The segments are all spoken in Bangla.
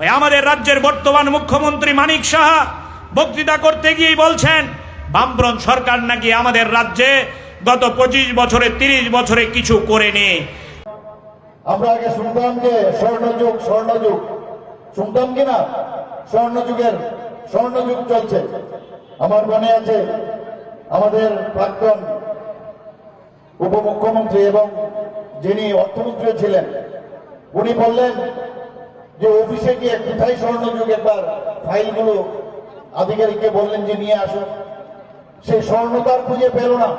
ওই আমাদের রাজ্যের বর্তমান মুখ্যমন্ত্রী মানিক সাহা বক্তৃতা করতে গিয়েই বলছেন, বামফ্রন্ট সরকার নাকি আমাদের রাজ্যে গত পঁচিশ বছরে, তিরিশ বছরে কিছু করেনি। আমরা আগে শুনতাম যে স্বর্ণযুগ স্বর্ণযুগ। শুনতাম কি না? স্বর্ণযুগের, স্বর্ণযুগ চলছে। আমার মনে আছে, আমাদের প্রাক্তন উপমুখ্যমন্ত্রী এবং যিনি অর্থমন্ত্রী ছিলেন, উনি বললেন যে অফিসে গিয়ে কোথায় স্বর্ণযোগ একবার ফাইলগুলো আধিকারিককে বললেন যে নিয়ে আসুন সে স্বর্ণ তার খুঁজে পেল না।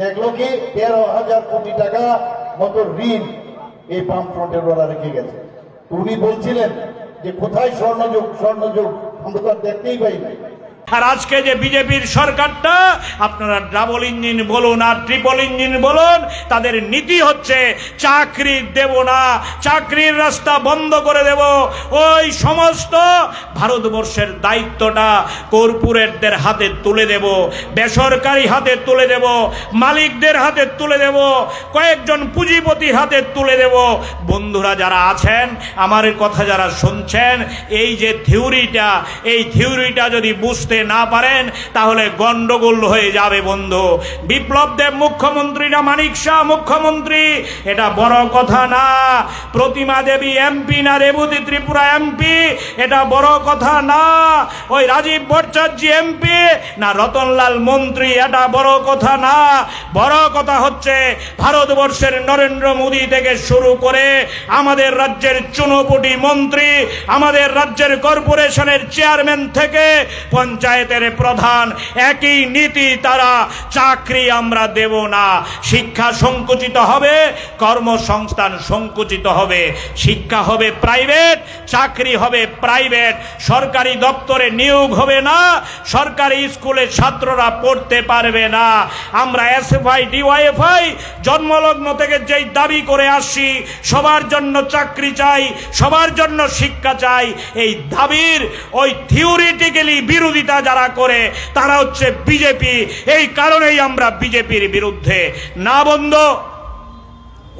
দেখল কি তেরো হাজার কোটি টাকা মতো ঋণ এই পাম্প ফ্রন্টের ওরা রেখে গেছে। উনি বলছিলেন যে কোথায় স্বর্ণযোগ? স্বর্ণযোগ আমরা তো দেখতেই পাই না। আর আজকে যে বিজেপির সরকারটা, আপনারা ডাবল ইঞ্জিন বলুন আর ট্রিপল ইঞ্জিন বলুন, তাদের নীতি হচ্ছে চাকরি দেব না, চাকরির রাস্তা বন্ধ করে দেব। ওই সমস্ত ভারতবর্ষের দায়িত্বটা কর্পোরেটদের হাতে তুলে দেব, বেসরকারি হাতে তুলে দেব, মালিকদের হাতে তুলে দেব, কয়েকজন পুঁজিপতির হাতে তুলে দেব। বন্ধুরা যারা আছেন, আমার কথা যারা শুনছেন, এই যে থিওরিটা এই থিওরিটা যদি বুঝতে না পারেন, তাহলে গন্ডগোল হয়ে যাবে বন্ধু। বিপ্লব দেব মুখ্যমন্ত্রী না মানিক শাহ মুখ্যমন্ত্রী? এটা বড় কথা না। প্রতিমা দেবী এমপি না রেবতী ত্রিপুরা এমপি? এটা বড় কথা না। ওই রাজীব ভট্টাচার্য এমপি না রতনলাল মন্ত্রী? এটা বড় কথা না। বড় কথা হচ্ছে, ভারতবর্ষের নরেন্দ্র মোদী থেকে শুরু করে আমাদের রাজ্যের চুনোপুটি মন্ত্রী, আমাদের রাজ্যের কর্পোরেশনের চেয়ারম্যান থেকে পঞ্চায়েতের প্রধান, একই নীতি তারা, চাকরি আমরা দেব না। শিক্ষা সংকুচিত হবে, কর্মসংস্থান সংকুচিত হবে। শিক্ষা হবে প্রাইভেট, চাকরি হবে প্রাইভেট। সরকারি দপ্তরে নিয়োগ হবে না, সরকারি স্কুলে ছাত্ররা পড়তে পারবে না। আমরা এসএফআই, ডিওয়াইএফআই, জন্মলগ্ন থেকে যেই দাবি করে আসছি, সবার জন্য চাকরি চাই, সবার জন্য শিক্ষা চাই, এই দাবির ওই থিওরিটিক্যালি বিরোধিতা যারা করে তারা হচ্ছে বিজেপি। এই কারণেই আমরা বিজেপির বিরুদ্ধে। না বন্ধ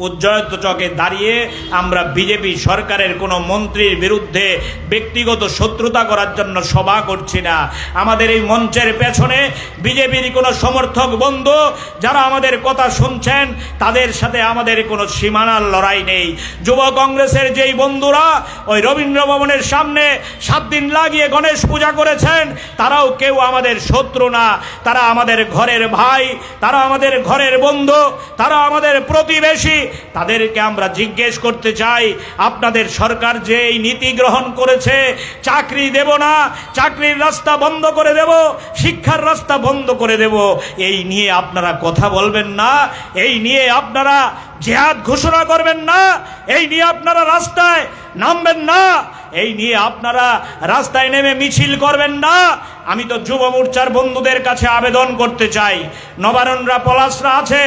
উজ্জয়িত চকে দাঁড়িয়ে আমরা বিজেপি সরকারের কোনো মন্ত্রীর বিরুদ্ধে ব্যক্তিগত শত্রুতা করার জন্য সভা করছি না। আমাদের এই মঞ্চের পেছনে বিজেপির কোনো সমর্থক বন্ধু যারা আমাদের কথা শুনছেন, তাদের সাথে আমাদের কোনো সীমানার লড়াই নেই। যুব কংগ্রেসের যেই বন্ধুরা, ওই রবীন্দ্র ভবনের সামনে সাত দিন লাগিয়ে গণেশ পূজা করেছেন, তারাও কেউ আমাদের শত্রু না। তারা আমাদের ঘরের ভাই, তারা আমাদের ঘরের বন্ধু, তারা আমাদের প্রতিবেশী তাদেরকে আমরা জিজ্ঞেস করতে চাই, আপনাদের সরকার যে এই নীতি গ্রহণ করেছে, চাকরি দেব না, চাকরির রাস্তা বন্ধ করে দেব, শিক্ষার রাস্তা বন্ধ করে দেব, এই নিয়ে আপনারা কথা বলবেন না, এই নিয়ে আপনারা জেহাদ ঘোষণা করবেন না, এই নিয়ে আপনারা রাস্তায় নামবেন না, এই নিয়ে আপনারা রাস্তায় নেমে মিছিল করবেন না আমি তো যুব মোর্চার বন্ধুদের কাছে আবেদন করতে চাই। নবারণরা পলাশরা আছে,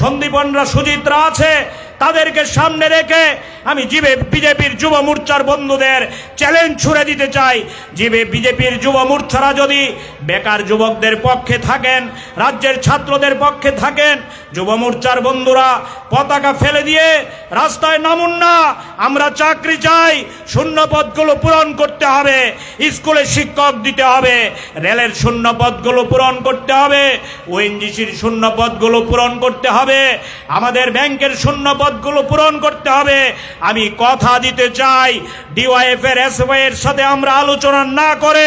সন্দীপনরা সুজিতরা আছে। তাদেরকে সামনে রেখে আমি জিবে বিজেপির যুব মোর্চার বন্ধুদের চ্যালেঞ্জ ছুড়ে দিতে চাই। জিবে বিজেপির যুব মোর্চারা যদি বেকার যুবকদের পক্ষে থাকেন, রাজ্যের ছাত্রদের পক্ষে থাকেন, যুব মোর্চার বন্ধুরা পতাকা ফেলে দিয়ে রাস্তায় নামুন না। আমরা চাকরি চাই, শূন্য পদগুলো পূরণ করতে হবে, স্কুলে শিক্ষক দিতে হবে। রেলের শূন্য পদগুলো পূরণ করতে হবে, ওএনজিসির শূন্য পদগুলো পূরণ করতে হবে, আমাদের ব্যাংকের শূন্য পদগুলো পূরণ করতে হবে। আমি কথা দিতে চাই ডিওয়াইএফ এর এসওয়াই এর সাথে আমরা আলোচনা না করে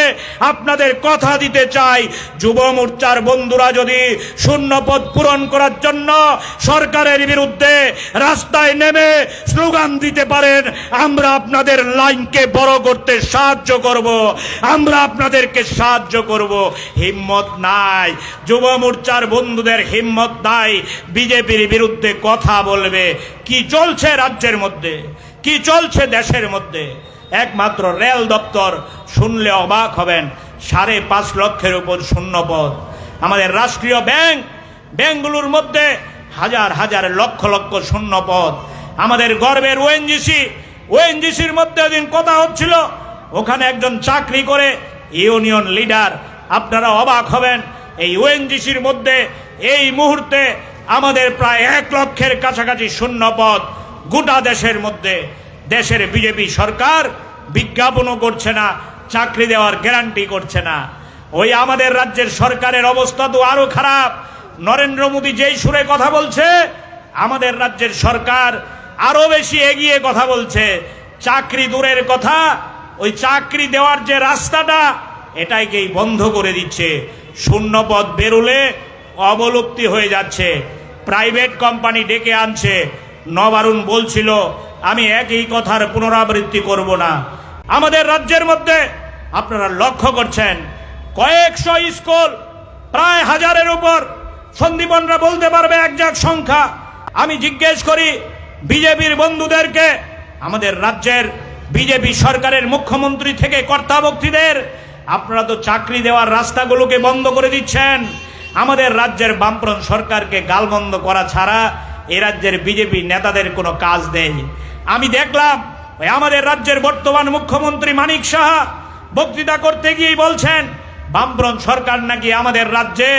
আপনাদের কথা দিতে চাই। যুব মোর্চার বন্ধুরা যদি শূন্য পদ পূরণ করার জন্য সরকারের বিরুদ্ধে রাস্তায় নেমে স্লোগান দিতে পারেন, আমরা আপনাদের লাইনকে বড় করতে সাহায্য করব। আমরা আপনাদেরকে সাহায্য করব। হিম্মত নাই। যুব মোর্চার বন্ধুদের হিম্মত নাই। বিজেপির বিরুদ্ধে কথা বলবে। কি চলছে রাজ্যের মধ্যে? কি চলছে দেশের মধ্যে? একমাত্র রেল দপ্তর শুনলে অবাক হবেন। সাড়ে পাঁচ লক্ষের উপর শূন্য পদ। আমাদের রাষ্ট্রীয় ব্যাংক ব্যাংকগুলোর মধ্যে হাজার হাজার লক্ষ লক্ষ শূন্য পদ। আমাদের গর্বের ওএনজিসি ওএনজিসির মধ্যে দিন কথা হচ্ছিল। ওখানে একজন চাকরি করে ইউনিয়ন লিডার, আপনারা অবাক হবেন, এই ওএনজিসির মধ্যে এই মুহূর্তে আমাদের প্রায় এক লক্ষের কাছাকাছি শূন্য পদ গোটা দেশের মধ্যে। দেশের বিজেপি সরকার বিজ্ঞাপনও করছে না, চাকরি দেওয়ার গ্যারান্টি করছে না। ওই আমাদের রাজ্যের সরকারের অবস্থা তো আরও খারাপ। নরেন্দ্র মোদী যেই সুরে কথা বলছে, আমাদের রাজ্যের সরকার আরও বেশি এগিয়ে কথা বলছে। চাকরি দূরের কথা ওই চাকরি দেওয়ার যে রাস্তাটা, এটাইকেই বন্ধ করে দিচ্ছে। শূন্য পদ বেরোলে অবলুপ্তি হয়ে যাচ্ছে। প্রাইভেট কোম্পানি ডেকে আনছে। নবারুণ বলছিল, আমি একই কথার পুনরাবৃত্তি করব না। আমাদের রাজ্যের মধ্যে আপনারা লক্ষ্য করছেন, কয়েকশো স্কুল প্রায় হাজারের উপর। সন্দীপনরা বলতে পারবে একজাক সংখ্যা। আমি জিজ্ঞেস করি, বিজেপির বন্ধুদেরকে, আমাদের রাজ্যের বিজেপি সরকারের মুখ্যমন্ত্রী থেকে কর্তাবক্তিদের আপনারা তো চাকরি দেওয়ার রাস্তাগুলোকে বন্ধ করে দিচ্ছেন। আমাদের রাজ্যের বামফ্রন্ট সরকারকে গালবন্ধ করা ছাড়া এ রাজ্যের বিজেপি নেতাদের কোনো কাজ নেই। আমি দেখলাম আমাদের রাজ্যের বর্তমান মুখ্যমন্ত্রী মানিক সাহা বক্তৃতা করতে গিয়েই বলছেন, বামফ্রন্ট সরকার নাকি আমাদের রাজ্যে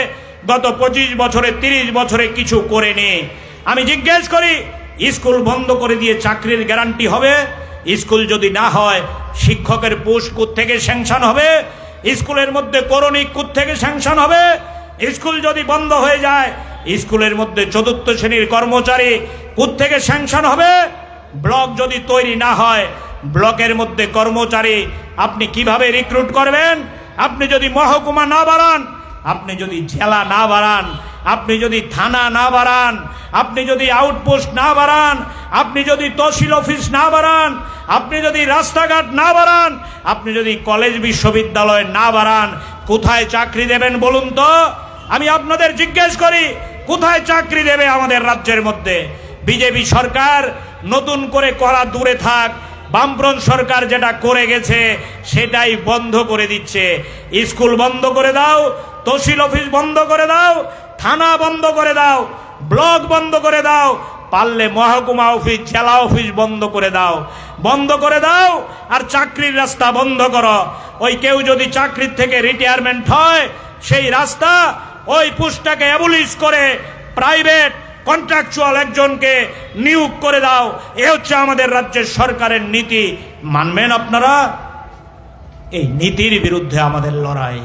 গত পঁচিশ বছরে, তিরিশ বছরে কিছু করেনি। আমি জিজ্ঞেস করি, স্কুল বন্ধ করে দিয়ে চাকরির গ্যারান্টি হবে? স্কুল যদি না হয়, শিক্ষকের পোস্ট থেকে স্যাংশন হবে? স্কুলের মধ্যে করণিক থেকে স্যাংশন হবে? স্কুল যদি বন্ধ হয়ে যায়, স্কুলের মধ্যে চতুর্থ শ্রেণির কর্মচারী থেকে স্যাংশন হবে? ব্লক যদি তৈরি না হয়, ব্লকের মধ্যে কর্মচারী আপনি কীভাবে রিক্রুট করবেন? আপনি যদি মহকুমা না বাড়ান, আপনি যদি জেলা না বাড়ান আপনি যদি থানা না বাড়ান, আপনি যদি আউটপোস্ট না বাড়ান, আপনি যদি তহসিল অফিস না বাড়ান, আপনি যদি রাস্তাঘাট না বাড়ান, আপনি যদি কলেজ বিশ্ববিদ্যালয় না বাড়ান, কোথায় চাকরি দেবেন বলুন তো? আমি আপনাদের জিজ্ঞেস করি, কোথায় চাকরি দেবে আমাদের রাজ্যের মধ্যে? বিজেপি সরকার নতুন করে করা দূরে থাক, বামফ্রন্ট সরকার যেটা করে গেছে, সেটাই বন্ধ করে দিচ্ছে। স্কুল বন্ধ করে দাও, তহসিল অফিস বন্ধ করে দাও থানা বন্ধ করে দাও, ব্লক বন্ধ করে দাও, পারলে মহকুমা অফিস, জেলা অফিস বন্ধ করে দাও। বন্ধ করে দাও আর চাকরির রাস্তা বন্ধ করো। ওই কেউ যদি চাকরির থেকে রিটায়ারমেন্ট হয়, সেই রাস্তা ওই পুস্টটাকে অ্যাবলিশ করে প্রাইভেট কন্ট্রাকচুয়াল একজনকে নিয়োগ করে দাও। এ হচ্ছে আমাদের রাজ্যের সরকারের নীতি। মানবেন আপনারা? এই নীতির বিরুদ্ধে আমাদের লড়াই।